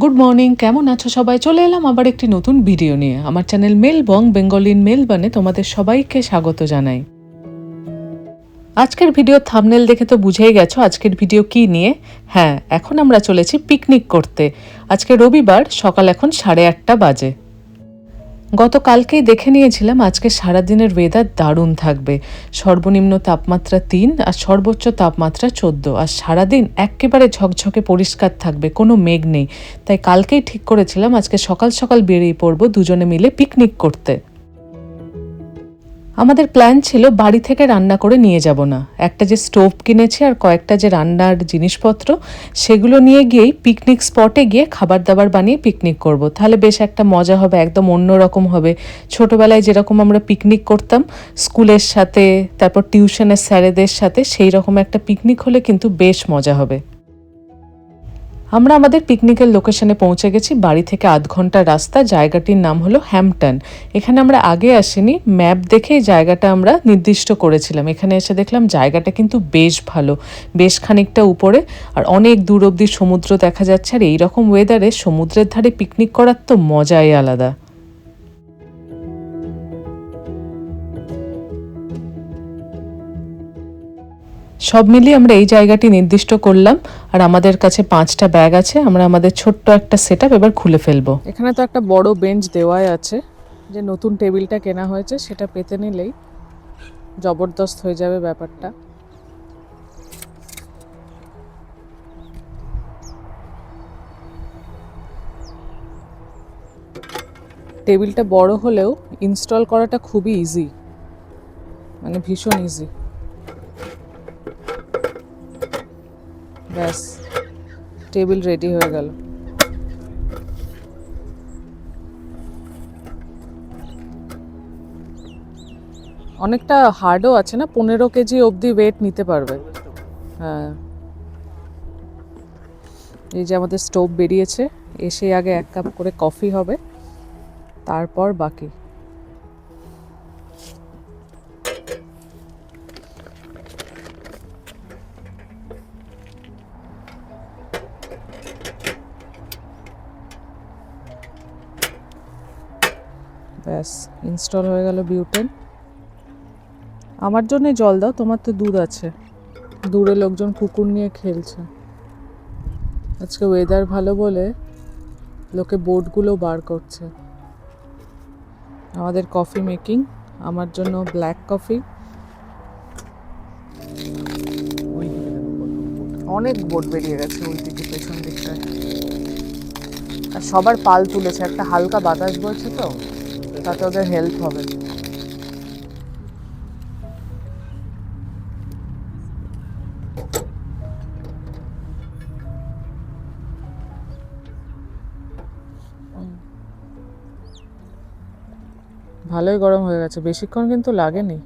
Good morning কেমন আছো সবাই? চলে এলাম আবার একটি নতুন ভিডিও নিয়ে। আমার চ্যানেল মেলবং বেঙ্গলিন মেলবানে তোমাদের সবাইকে স্বাগত জানাই। আজকের ভিডিও থামনেল দেখে তো বুঝেই গেছো আজকের ভিডিও কি নিয়ে। হ্যাঁ এখন আমরা চলেছি পিকনিক করতে। আজকে রবিবার, সকাল এখন সাড়ে আটটা বাজে। গতকালকেই দেখে নিয়েছিলাম আজকে সারাদিনের ওয়েদার দারুণ থাকবে। সর্বনিম্ন তাপমাত্রা তিন আর সর্বোচ্চ তাপমাত্রা চোদ্দ। আর সারাদিন একেবারে ঝকঝকে পরিষ্কার থাকবে, কোনো মেঘ নেই। তাই কালকেই ঠিক করেছিলাম আজকে সকাল সকাল বেরিয়ে পড়ব দুজনে মিলে পিকনিক করতে। আমাদের প্ল্যান ছিল বাড়ি থেকে রান্না করে নিয়ে যাব না। একটা যে স্টোভ কিনেছি আর কয়েকটা যে রান্নার জিনিসপত্র, সেগুলো নিয়ে গিয়েই পিকনিক স্পটে গিয়ে খাবার দাবার বানিয়ে পিকনিক করব। তাহলে বেশ একটা মজা হবে, একদম অন্যরকম হবে। ছোটবেলায় যেরকম আমরা পিকনিক করতাম, স্কুলের সাথে, তারপর টিউশনের স্যারেদের সাথে, সেই রকম একটা পিকনিক হলে কিন্তু বেশ মজা হবে। আমরা আমাদের পিকনিকের লোকেশনে পৌঁছে গেছি। বাড়ি থেকে আধ ঘণ্টা রাস্তা। জায়গাটির নাম হলো হ্যাম্পটন। এখানে আমরা আগে আসিনি। ম্যাপ দেখেই জায়গাটা আমরা নির্দিষ্ট করেছিলাম। এখানে এসে দেখলাম জায়গাটা কিন্তু বেশ ভালো, বেশ খানিকটা উপরে। আর অনেক দূর অবধি সমুদ্র দেখা যাচ্ছে। আর এইরকম ওয়েদারে সমুদ্রের ধারে পিকনিক করার তো মজাই আলাদা। সব মিলিয়ে আমরা এই জায়গাটি নির্দিষ্ট করলাম, আর আমাদের কাছে পাঁচটা ব্যাগ আছে, আমরা আমাদের ছোট্ট একটা সেট এবার খুলে ফেলব। এখানে তো একটা বড় বেঞ্চ দেওয়াই আছে, যে নতুন টেবিলটা কেনা হয়েছে, সেটা পেতে নিলেই জবরদস্ত হয়ে যাবে ব্যাপারটা। টেবিলটা বড় হলেও ইনস্টল করাটা খুবই ইজি মানে ভীষণ ইজি ব্যাস, টেবিল রেডি হয়ে গেল। অনেকটা হার্ডও আছে না? পনেরো কেজি অবধি ওয়েট নিতে পারবে। হ্যাঁ। এই যে আমাদের স্টোভ বেরিয়েছে, এসে আগে এক কাপ করে কফি হবে, তারপর বাকি। ব্যাস ইনস্টল হয়ে গেল বিউটেন আমার জন্য জল দাও, তোমার তো দুধ আছে। দূরে লোকজন কুকুর নিয়ে খেলছে। আজকে ওয়েদার ভালো বলে লোকে বোর্ডগুলো বার করছে। আমাদের কফি মেকিং আমার জন্য ব্ল্যাক কফি অনেক বোর্ড বেরিয়ে গেছে ওই দিকে পেছন দিকটায়। আর সবার পাল তুলেছে, একটা হালকা বাতাস বইছে তো। তাতে ওদের হেল্প হবে। ভালোই গরম হয়ে গেছে। বেশিক্ষণ কিন্তু লাগেনি।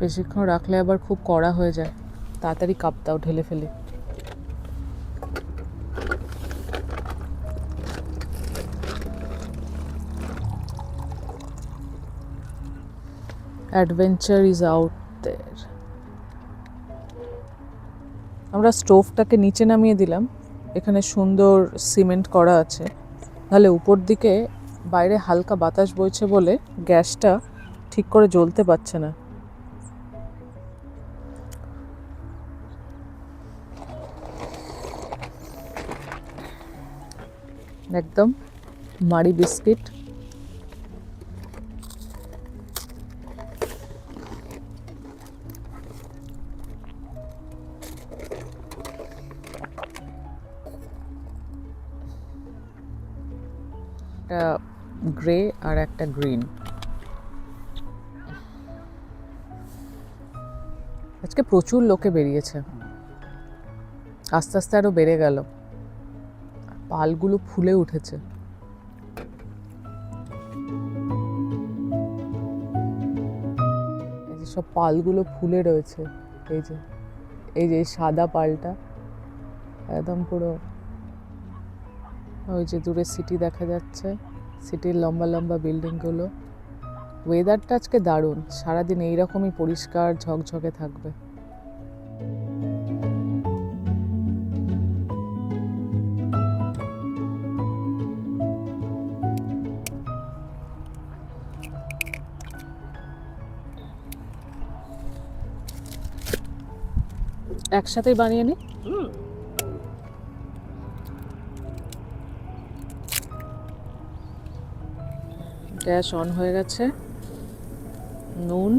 বেশিক্ষণ রাখলে আবার খুব কড়া হয়ে যায়। তাড়াতাড়ি কাপ দাও ঢেলে ফেলে। অ্যাডভেঞ্চার ইজ আউট দেয়ার আমরা স্টোভটাকে নিচে নামিয়ে দিলাম। এখানে সুন্দর সিমেন্ট করা আছে। তাহলে উপর দিকে বাইরে হালকা বাতাস বইছে বলে গ্যাসটা ঠিক করে জ্বলতে পারছে না। একদম মাড়ি বিস্কিট। একটা গ্রে আর একটা গ্রিন। আজকে প্রচুর লোকে বেরিয়েছে। আস্তে আস্তে আরও বেড়ে গেল। পালগুলো ফুলে উঠেছে। সব পালগুলো ফুলে রয়েছে, এই যে এই যে সাদা পালটা, একদম পুরো ওই যে দূরে সিটি দেখা যাচ্ছে সিটির লম্বা লম্বা বিল্ডিংগুলো ওয়েদারটা আজকে দারুণ, সারাদিন এইরকমই পরিষ্কার ঝকঝকে থাকবে। একসাথেই বানিয়ে নি। গ্যাস অন হয়ে গেছে। নুন।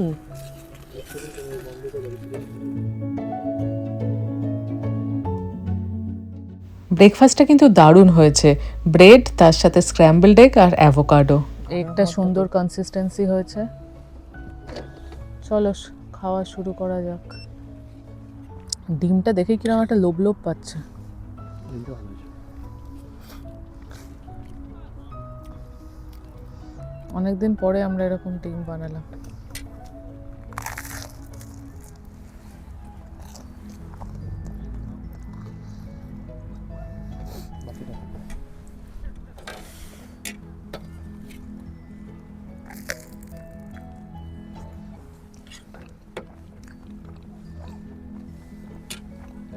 ডান ব্রেকফাস্টটা কিন্তু দারুণ হয়েছে। ব্রেড তার সাথে স্ক্র্যাম্বলড এগ আর অ্যাভোকাডো একটা সুন্দর কনসিস্টেন্সি হয়েছে। চলো, খাওয়া শুরু করা যাক। ডিমটা দেখে কীরকম একটা লোভ লোভ পাচ্ছে। অনেকদিন পরে আমরা এরকম ডিম বানালাম।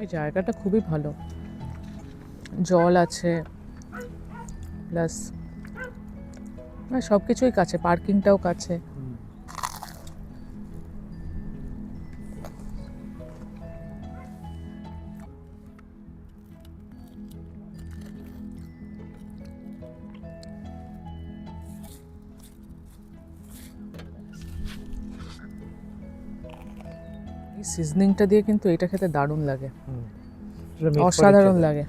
এই জায়গাটা খুবই ভালো। জল আছে প্লাস সব কিছুই কাছে পার্কিংটাও কাছে। সিজনিংটা দিয়ে কিন্তু এটা খেতে দারুণ লাগে। অসাধারণ লাগে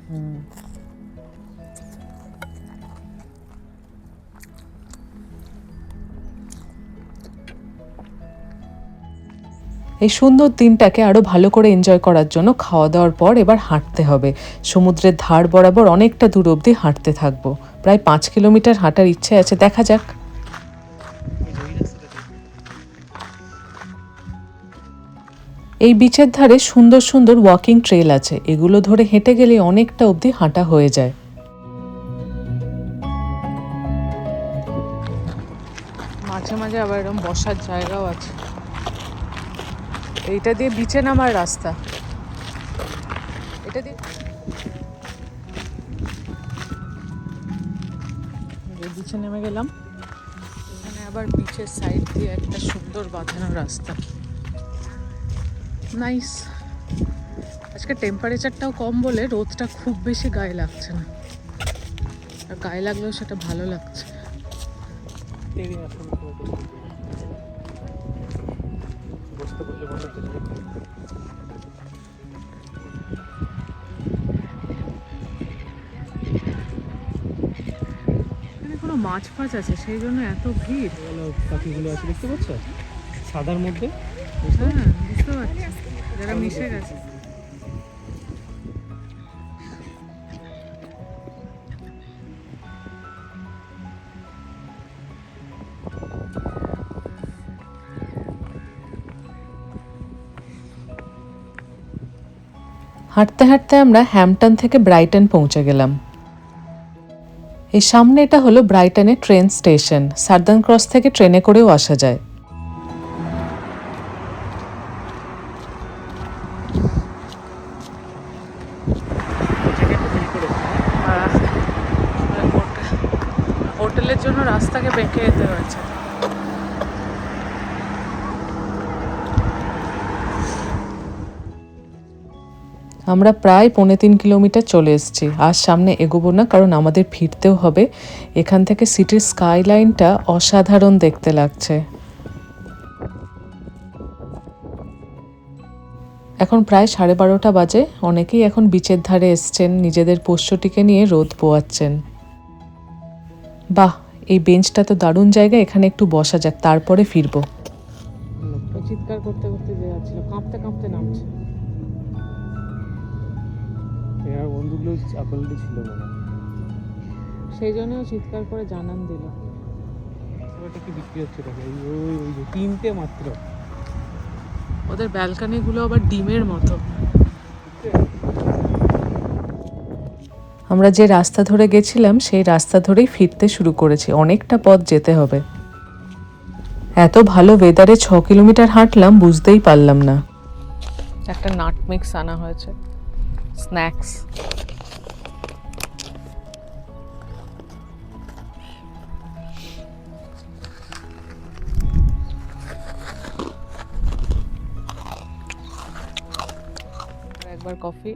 এই সুন্দর দিনটাকে আরও ভালো করে এনজয় করার জন্য খাওয়া দাওয়ার পর এবার হাঁটতে হবে। সমুদ্রের ধার বরাবর অনেকটা দূর অবধি হাঁটতে থাকব। প্রায় পাঁচ কিলোমিটার হাঁটার ইচ্ছে আছে দেখা যাক। এই বিচের ধারে সুন্দর সুন্দর ওয়াকিং ট্রেল আছে। এগুলো ধরে হেঁটে গেলে অনেকটা অবধি হাঁটা হয়ে যায়। মাঝে মাঝে আবার এরকম বসার জায়গাও আছে। এইটা দিয়ে বিচে নামার রাস্তা। এটা দিয়ে বিচে নেমে গেলাম। এখানে আবার বিচের সাইড দিয়ে একটা সুন্দর বাঁধানো রাস্তা। নাইস আজকে টেম্পারেচারটাও কম বলে রোদটা খুব বেশি গায়ে লাগছে না। আর গায়ে লাগলেও সেটা ভালো লাগছে। কোনো মাছ ফাছ আছে? সেই জন্য এত ভিড়। পাখিগুলো আছে দেখতে পাচ্ছ? সাদার মধ্যে? হ্যাঁ বুঝতে পারছি। মিশে গেছে। হাঁটতে হাঁটতে আমরা হ্যাম্পটন থেকে ব্রাইটন পৌঁছে গেলাম। এই সামনে এটা হলো ব্রাইটনের ট্রেন স্টেশন। সার্দান ক্রস থেকে ট্রেনে করেও আসা যায়। আমরা প্রায় পৌনে তিন কিলোমিটার চলে এসেছি। আর সামনে এগোবো না, কারণ আমাদের ফিরতেও হবে। এখান থেকে সিটির স্কাইলাইনটা অসাধারণ দেখতে লাগছে। এখন প্রায় সাড়ে বারোটা বাজে। অনেকেই এখন বিচের ধারে এসছেন, নিজেদের পোষ্যটিকে নিয়ে রোদ পোয়াচ্ছেন। বাহ, এই বেঞ্চটা তো দারুণ জায়গা, এখানে একটু বসা যাক, তারপরে ফিরবো। চিৎকার করতে করতে যাচ্ছিল, কাঁপতে কাঁপতে এগুলো চাকলটি ছিল মনে হয় সেই জন্যও চিৎকার করে জানান দিল। ওটা কি বিক্রি হচ্ছে ওই ওই ওই যে তিনটে মাত্র। ওদের ব্যালকানিগুলো আবার ডিমের মতো। আমরা যে রাস্তা ধরে গেছিলাম সেই রাস্তা ধরেই ফিরতে শুরু করেছি। অনেকটা পথ যেতে হবে। এত ভালো ওয়েদারে ছ কিলোমিটার হাঁটলাম বুঝতেই পারলাম না। একটা নাট মিক্স আনা হয়েছে। স্ন্যাক্স একবার কফি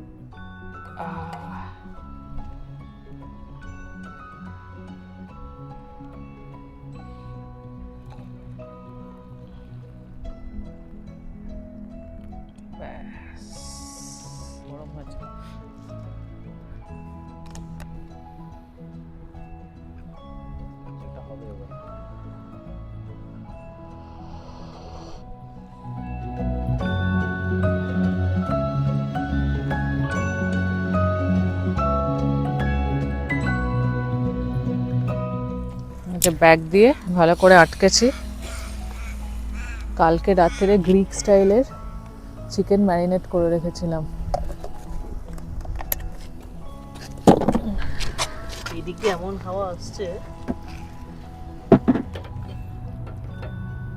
হবে এবার ব্যাগ দিয়ে ভালো করে আটকেছি। কালকে রাত্রে গ্রিক স্টাইলের চিকেন ম্যারিনেট করে রেখেছিলাম। এদিকে এমন হাওয়া আসছে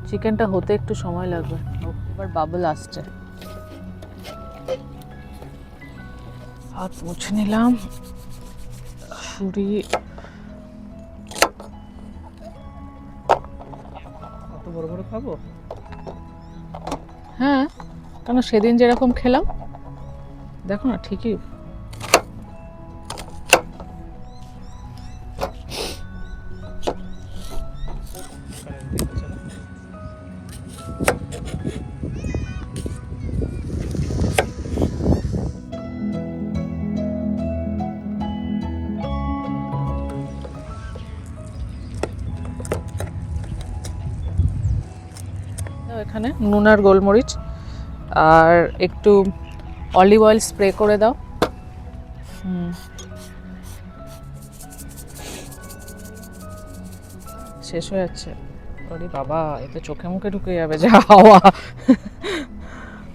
চিকেনটা হতে একটু সময় লাগবে। এবার বাবল আসছে। হাত মুছে নিলাম। ছুরি। অত বড় বড় খাব? হ্যাঁ কেন সেদিন যেরকম খেলাম দেখো না ঠিকই এখানে নুন আর গোলমরিচ। আর একটু অলিভ অয়েল স্প্রে করে দাও। শেষ হয়ে যাচ্ছে। ওরে বাবা এতে চোখে মুখে ঢুকে যাবে যা হাওয়া।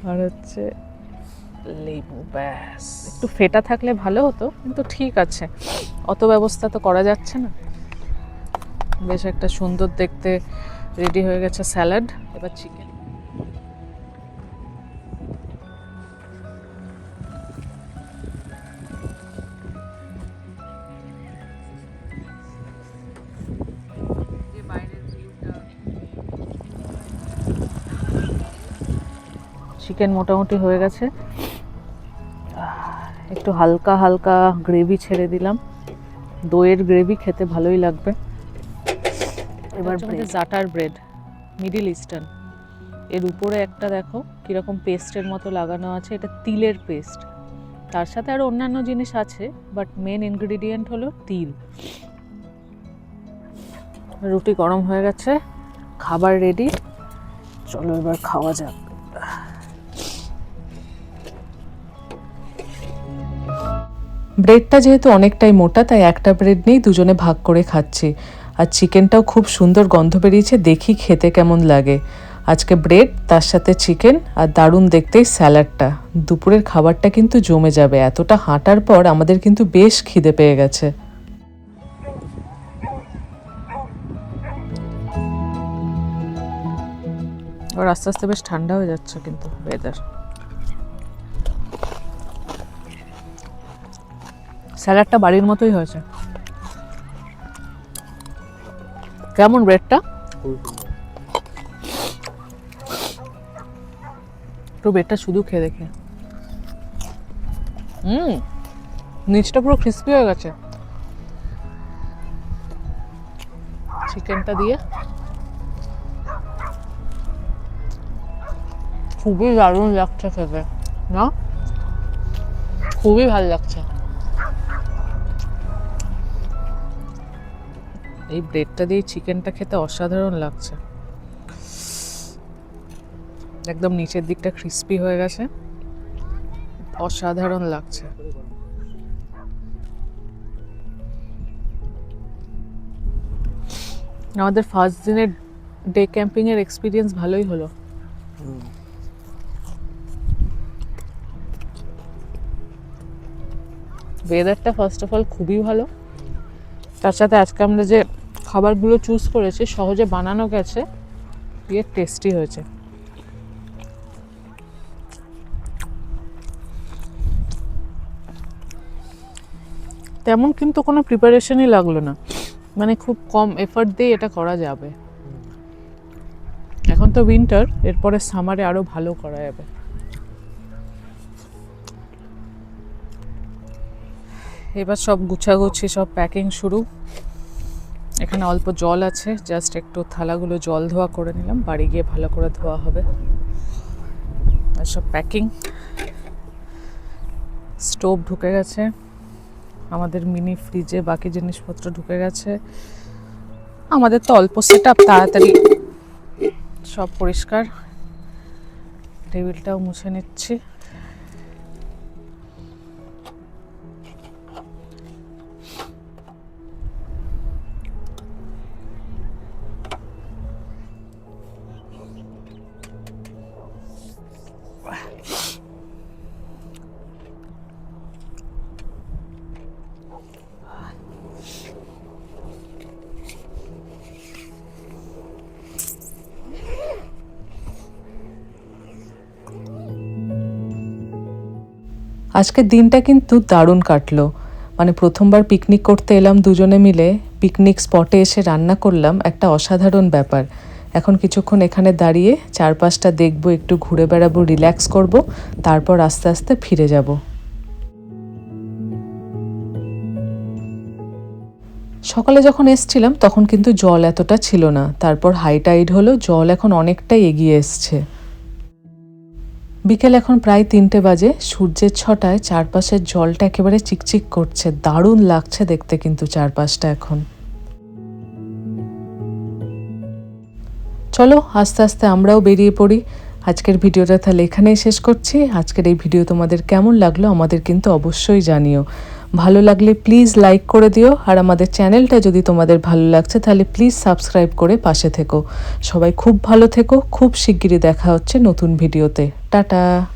আর হচ্ছে লেবু, ব্যাস। একটু ফেটা থাকলে ভালো হতো, কিন্তু ঠিক আছে। অত ব্যবস্থা তো করা যাচ্ছে না। বেশ একটা সুন্দর দেখতে রেডি হয়ে গেছে স্যালাড। এবার চিকেন। চিকেন মোটামুটি হয়ে গেছে। একটু হালকা হালকা গ্রেভি ছেড়ে দিলাম। দইয়ের গ্রেভি খেতে ভালোই লাগবে। এবার জাটার ব্রেড মিডিল ইস্টার্ন এর উপরে একটা দেখো কীরকম পেস্টের মতো লাগানো আছে। এটা তিলের পেস্ট তার সাথে আরও অন্যান্য জিনিস আছে বাট মেন ইনগ্রিডিয়েন্ট হলো তিল। রুটি গরম হয়ে গেছে খাবার রেডি চলো এবার খাওয়া যাক। ব্রেডটা যেহেতু অনেকটাই মোটা, তাই একটা ব্রেড নিয়েই দুজনে ভাগ করে খাচ্ছি। আর চিকেনটাও খুব সুন্দর গন্ধ বেরিয়েছে, দেখি খেতে কেমন লাগে। আজকে ব্রেড তার সাথে চিকেন আর দারুণ দেখতেই স্যালাডটা দুপুরের খাবারটা কিন্তু জমে যাবে। এতটা হাঁটার পর আমাদের কিন্তু বেশ খিদে পেয়ে গেছে। আস্তে আস্তে বেশ ঠান্ডা হয়ে যাচ্ছে কিন্তু ওয়েদার স্যালাডটা বাড়ির মতোই হয়েছে। কেমন ব্রেডটা একটু ব্রেডটা শুধু খেয়ে দেখে। হুম, নিচটা পুরো ক্রিস্পি হয়ে গেছে। চিকেনটা দিয়ে। খুবই দারুণ লাগছে খেতে, না? খুবই ভালো লাগছে। এই ব্রেডটা দিয়ে চিকেনটা খেতে অসাধারণ লাগছে। একদম নিচের দিকটা ক্রিস্পি হয়ে গেছে। অসাধারণ লাগছে। আমাদের ফার্স্ট দিনের ডে ক্যাম্পিংয়ের এক্সপিরিয়েন্স ভালোই হলো। ওয়েদারটা ফার্স্ট অফ অল খুবই ভালো। তার সাথে আজকে আমরা যে খাবারগুলো চুজ করেছি, সহজে বানানো গেছে, দিয়ে টেস্টি হয়েছে। তেমন কিন্তু কোনো প্রিপারেশনই লাগল না। মানে খুব কম এফর্ট দিয়ে এটা করা যাবে। এখন তো উইন্টার এরপরে সামারে আরও ভালো করা যাবে। এবার সব গুছাগুছি, সব প্যাকিং শুরু। এখানে অল্প জল আছে জাস্ট একটু থালাগুলো জল ধোয়া করে নিলাম, বাড়ি গিয়ে ভালো করে ধোয়া হবে। আর সব প্যাকিং স্টোভ ঢুকে গেছে। আমাদের মিনি ফ্রিজে বাকি জিনিসপত্র ঢুকে গেছে। আমাদের তো অল্প সেট আপ তাড়াতাড়ি সব পরিষ্কার। টেবিলটাও মুছে নিচ্ছি। আজকের দিনটা কিন্তু দারুণ কাটলো। মানে প্রথমবার পিকনিক করতে এলাম দুজনে মিলে পিকনিক স্পটে এসে রান্না করলাম, একটা অসাধারণ ব্যাপার। এখন কিছুক্ষণ এখানে দাঁড়িয়ে চারপাশটা দেখব, একটু ঘুরে বেড়াবো রিল্যাক্স করব, তারপর আস্তে আস্তে ফিরে যাব। সকালে যখন এসছিলাম তখন কিন্তু জল এতটা ছিল না। তারপর হাই টাইড হলো, জল এখন অনেকটাই এগিয়ে এসছে। বিকেল এখন প্রায় তিনটে বাজে, সূর্যের ছটায় চারপাশের জলটা একেবারে চিকচিক করছে, দারুণ লাগছে দেখতে কিন্তু চারপাশটা এখন। চলো, আস্তে আস্তে আমরাও বেরিয়ে পড়ি। আজকের ভিডিওটা তাহলে এখানেই শেষ করছি। আজকের এই ভিডিও তোমাদের কেমন লাগল আমাদের কিন্তু অবশ্যই জানিও। ভালো লাগলে প্লিজ লাইক করে দিও। আর আমাদের চ্যানেলটা যদি তোমাদের ভালো লাগছে, তাহলে প্লিজ সাবস্ক্রাইব করে পাশে থেকো। সবাই খুব ভালো থেকো। খুব শিগগিরই দেখা হচ্ছে নতুন ভিডিওতে টাটা!